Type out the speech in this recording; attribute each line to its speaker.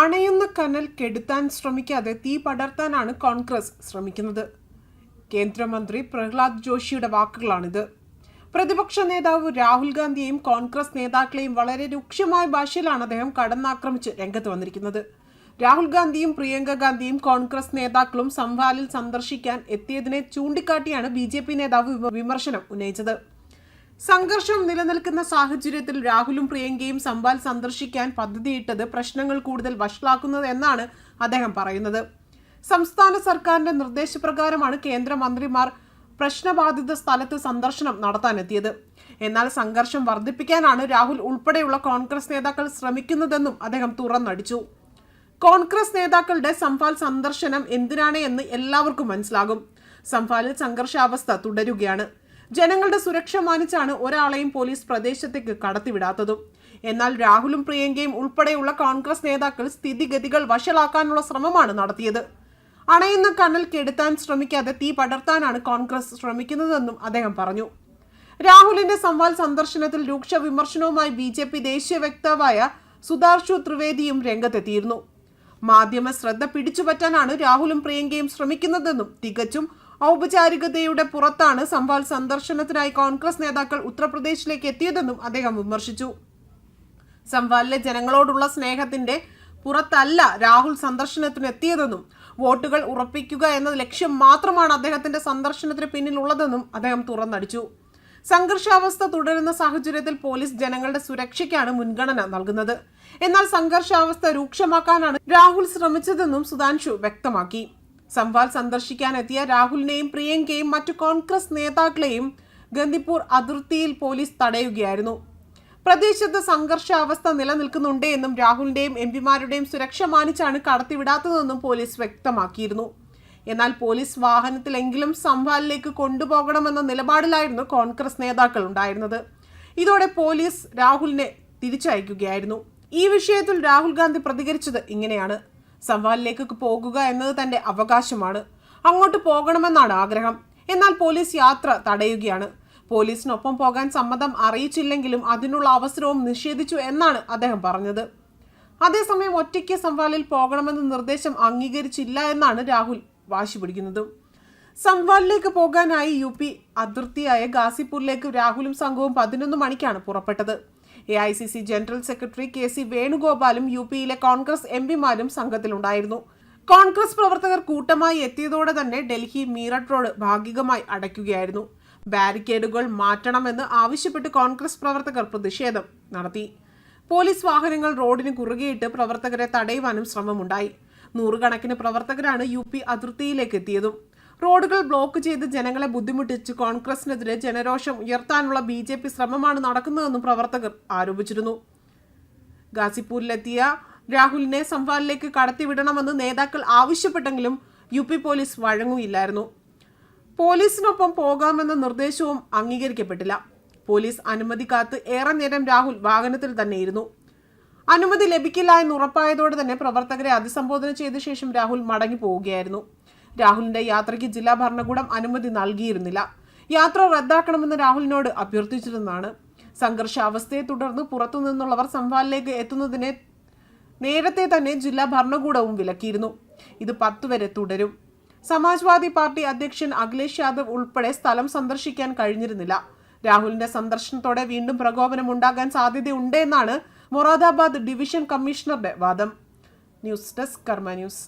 Speaker 1: അണയുന്ന കനൽ കെടുത്താൻ ശ്രമിക്കാതെ തീ പടർത്താനാണ് കോൺഗ്രസ് ശ്രമിക്കുന്നത്. കേന്ദ്രമന്ത്രി പ്രഹ്ലാദ് ജോഷിയുടെ വാക്കുകളാണിത്. പ്രതിപക്ഷ നേതാവ് രാഹുൽ ഗാന്ധിയെയും കോൺഗ്രസ് നേതാക്കളെയും വളരെ രൂക്ഷമായ ഭാഷയിലാണ് അദ്ദേഹം കടന്നാക്രമിച്ച് രംഗത്ത് വന്നിരിക്കുന്നത്. രാഹുൽ ഗാന്ധിയും പ്രിയങ്ക ഗാന്ധിയും കോൺഗ്രസ് നേതാക്കളും സംവാലിൽ സന്ദർശിക്കാൻ എത്തിയതിനെ ചൂണ്ടിക്കാട്ടിയാണ് ബി നേതാവ് വിമർശനം ഉന്നയിച്ചത്. സംഘർഷം നിലനിൽക്കുന്ന സാഹചര്യത്തിൽ രാഹുലും പ്രിയങ്കയും സംബാൽ സന്ദർശിക്കാൻ പദ്ധതിയിട്ടത് പ്രശ്നങ്ങൾ കൂടുതൽ വഷളാക്കുന്നത് എന്നാണ് അദ്ദേഹം പറയുന്നത്. സംസ്ഥാന സർക്കാരിന്റെ നിർദ്ദേശപ്രകാരമാണ് കേന്ദ്രമന്ത്രിമാർ പ്രശ്നബാധിത സ്ഥലത്ത് സന്ദർശനം നടത്താനെത്തിയത്. എന്നാൽ സംഘർഷം വർദ്ധിപ്പിക്കാനാണ് രാഹുൽ ഉൾപ്പെടെയുള്ള കോൺഗ്രസ് നേതാക്കൾ ശ്രമിക്കുന്നതെന്നും അദ്ദേഹം തുറന്നടിച്ചു. കോൺഗ്രസ് നേതാക്കളുടെ സംഫാൽ സന്ദർശനം എന്തിനാണ് എന്ന് എല്ലാവർക്കും മനസ്സിലാകും. സംഫാലിൽ സംഘർഷാവസ്ഥ തുടരുകയാണ്. ജനങ്ങളുടെ സുരക്ഷ മാനിച്ചാണ് ഒരാളെയും പോലീസ് പ്രദേശത്തേക്ക് കടത്തിവിടാത്തതും. എന്നാൽ രാഹുലും പ്രിയങ്കയും ഉൾപ്പെടെയുള്ള കോൺഗ്രസ് നേതാക്കൾ സ്ഥിതിഗതികൾ വഷളാക്കാനുള്ള ശ്രമമാണ് നടത്തിയത്. അണയുന്ന കനൽ കെടുത്താൻ ശ്രമിക്കാതെ തീ പടർത്താനാണ് കോൺഗ്രസ് ശ്രമിക്കുന്നതെന്നും അദ്ദേഹം പറഞ്ഞു. രാഹുലിന്റെ സംവാൽ സന്ദർശനത്തിൽ രൂക്ഷ വിമർശനവുമായി ബി ജെ പി ദേശീയ വക്താവായ സുധാർഷു ത്രിവേദിയും രംഗത്തെത്തിയിരുന്നു. മാധ്യമ ശ്രദ്ധ പിടിച്ചുപറ്റാനാണ് രാഹുലും പ്രിയങ്കയും ശ്രമിക്കുന്നതെന്നും തികച്ചും ഔപചാരികതയുടെ പുറത്താണ് സംവാൽ സന്ദർശനത്തിനായി കോൺഗ്രസ് നേതാക്കൾ ഉത്തർപ്രദേശിലേക്ക് എത്തിയതെന്നും അദ്ദേഹം വിമർശിച്ചു. സംവാലിലെ ജനങ്ങളോടുള്ള സ്നേഹത്തിന്റെ പുറത്തല്ല രാഹുൽ സന്ദർശനത്തിന് എത്തിയതെന്നും വോട്ടുകൾ ഉറപ്പിക്കുക എന്ന ലക്ഷ്യം മാത്രമാണ് അദ്ദേഹത്തിന്റെ സന്ദർശനത്തിന് പിന്നിലുള്ളതെന്നും അദ്ദേഹം തുറന്നടിച്ചു. സംഘർഷാവസ്ഥ തുടരുന്ന സാഹചര്യത്തിൽ പോലീസ് ജനങ്ങളുടെ സുരക്ഷയ്ക്കാണ് മുൻഗണന നൽകുന്നത്. എന്നാൽ സംഘർഷാവസ്ഥ രൂക്ഷമാക്കാനാണ് രാഹുൽ ശ്രമിച്ചതെന്നും സുധാൻഷു വ്യക്തമാക്കി. സംവാൽ സന്ദർശിക്കാനെത്തിയ രാഹുലിനെയും പ്രിയങ്കയും മറ്റു കോൺഗ്രസ് നേതാക്കളെയും ഗന്ദിപ്പൂർ അതിർത്തിയിൽ പോലീസ് തടയുകയായിരുന്നു. പ്രദേശത്ത് സംഘർഷാവസ്ഥ നിലനിൽക്കുന്നുണ്ട് എന്നും രാഹുലിന്റെയും എം പിമാരുടെയും സുരക്ഷ മാനിച്ചാണ് കടത്തിവിടാത്തതെന്നും പോലീസ് വ്യക്തമാക്കിയിരുന്നു. എന്നാൽ പോലീസ് വാഹനത്തിലെങ്കിലും സംവാലിലേക്ക് കൊണ്ടുപോകണമെന്ന നിലപാടിലായിരുന്നു കോൺഗ്രസ് നേതാക്കൾ ഉണ്ടായിരുന്നത്. ഇതോടെ പോലീസ് രാഹുലിനെ തിരിച്ചയക്കുകയായിരുന്നു. ഈ വിഷയത്തിൽ രാഹുൽ ഗാന്ധി പ്രതികരിച്ചത് ഇങ്ങനെയാണ്. സംവാലിലേക്ക് പോകുക എന്നത് തന്റെ അവകാശമാണ്. അങ്ങോട്ട് പോകണമെന്നാണ് ആഗ്രഹം. എന്നാൽ പോലീസ് യാത്ര തടയുകയാണ്. പോലീസിനൊപ്പം പോകാൻ സമ്മതം അറിയിച്ചില്ലെങ്കിലും അതിനുള്ള അവസരവും നിഷേധിച്ചു എന്നാണ് അദ്ദേഹം പറഞ്ഞത്. അതേസമയം ഒറ്റയ്ക്ക് സംവാലിൽ പോകണമെന്ന നിർദ്ദേശം അംഗീകരിച്ചില്ല എന്നാണ് രാഹുൽ വാശി പിടിക്കുന്നത്. സംവാലിലേക്ക് പോകാനായി യു പി അതിർത്തിയായ ഗാസിപ്പൂരിലേക്ക് രാഹുലും സംഘവും പതിനൊന്ന് മണിക്കാണ് പുറപ്പെട്ടത്. A I C C general secretary K C വേണുഗോപാലും U പിയിലെ കോൺഗ്രസ് എം പിമാരും സംഘത്തിലുണ്ടായിരുന്നു. കോൺഗ്രസ് പ്രവർത്തകർ കൂട്ടമായി എത്തിയതോടെ തന്നെ ഡൽഹി മീററ്റ് റോഡ് ഭാഗികമായി അടയ്ക്കുകയായിരുന്നു. ബാരിക്കേഡുകൾ മാറ്റണമെന്ന് ആവശ്യപ്പെട്ട് കോൺഗ്രസ് പ്രവർത്തകർ പ്രതിഷേധം നടത്തി. പോലീസ് വാഹനങ്ങൾ റോഡിന് കുറുകെയിട്ട് പ്രവർത്തകരെ തടയുവാനും ശ്രമമുണ്ടായി. നൂറുകണക്കിന് പ്രവർത്തകരാണ് യു പി അതിർത്തിയിലേക്ക് എത്തിയതും. റോഡുകൾ ബ്ലോക്ക് ചെയ്ത് ജനങ്ങളെ ബുദ്ധിമുട്ടിച്ച് കോൺഗ്രസിനെതിരെ ജനരോഷം ഉയർത്താനുള്ള ബി ജെ പി ശ്രമമാണ് നടക്കുന്നതെന്നും പ്രവർത്തകർ ആരോപിച്ചിരുന്നു. ഗാസിപ്പൂരിലെത്തിയ രാഹുലിനെ സംവാലിലേക്ക് കടത്തിവിടണമെന്ന് നേതാക്കൾ ആവശ്യപ്പെട്ടെങ്കിലും യു പി പോലീസ് വഴങ്ങുകയില്ലായിരുന്നു. പോലീസിനൊപ്പം പോകാമെന്ന നിർദ്ദേശവും അംഗീകരിക്കപ്പെട്ടില്ല. പോലീസ് അനുമതി കാത്ത് ഏറെ നേരം രാഹുൽ വാഹനത്തിൽ തന്നെയിരുന്നു. അനുമതി ലഭിക്കില്ല എന്ന് ഉറപ്പായതോടെ തന്നെ പ്രവർത്തകരെ അഭിസംബോധന ചെയ്ത ശേഷം രാഹുൽ മടങ്ങി പോവുകയായിരുന്നു രാഹുലിന്റെ യാത്രയ്ക്ക് ജില്ലാ ഭരണകൂടം അനുമതി നൽകിയിരുന്നില്ല. യാത്ര റദ്ദാക്കണമെന്ന് രാഹുലിനോട് അഭ്യർത്ഥിച്ചിരുന്നതാണ്. സംഘർഷാവസ്ഥയെ തുടർന്ന് പുറത്തുനിന്നുള്ളവർ സംഭാലിലേക്ക് എത്തുന്നതിനെ നേരത്തെ തന്നെ ജില്ലാ ഭരണകൂടവും വിലക്കിയിരുന്നു. ഇത് പത്ത് വരെ തുടരും. സമാജ്വാദി പാർട്ടി അധ്യക്ഷൻ അഖിലേഷ് യാദവ് ഉൾപ്പെടെ സ്ഥലം സന്ദർശിക്കാൻ കഴിഞ്ഞിരുന്നില്ല. രാഹുലിന്റെ സന്ദർശനത്തോടെ വീണ്ടും പ്രകോപനം ഉണ്ടാകാൻ സാധ്യതയുണ്ടെന്നാണ് മൊറാദാബാദ് ഡിവിഷൻ കമ്മീഷണറുടെ വാദം. News desk Karma news.